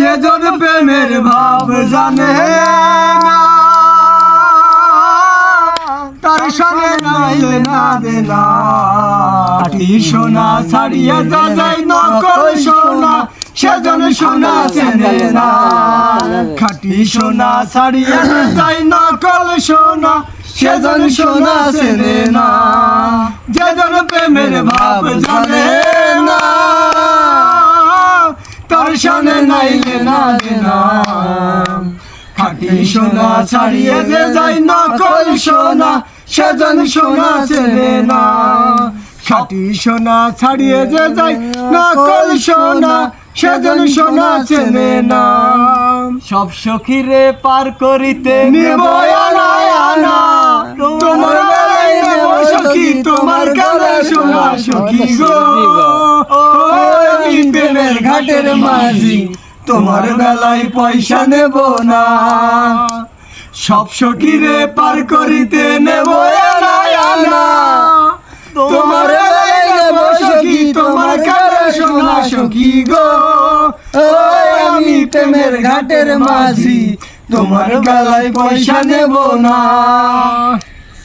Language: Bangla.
যে জন প্রেমের ভাব জানে না, তার সোনা ছাড়িয়ে যা যায় নকল সোনা, সেজন সোনা চেনে না। খাঁটি সোনা ছাড়িয়ে যা যায় নকল সোনা, সেজন সোনা চেনে না। যেজন প্রেমের ভাব জানে নাইলে না দে খাঁটি সোনা ছাড়িয়ে যে যাই নকল সোনা সেজন সোনা চেনে না। খাঁটি সোনা ছাড়িয়ে যে যাই নকল সোনা সেজন সোনা চেনে না। সব সখীরে পার করিতে নিব আনা। তোমার বেলায় নেব সখী তোমার সোনা সখী গো। প্রেমের ঘাটের মাঝি। তোমার বেলায় পয়সা নেব না। সব সখীরে পার করিতে নেব তোমার বেলায় নেব সখী, তোমার কানে সোনা সখী গো। আমি প্রেমের ঘাটের মাঝি, তোমার বেলায় পয়সা নেব না।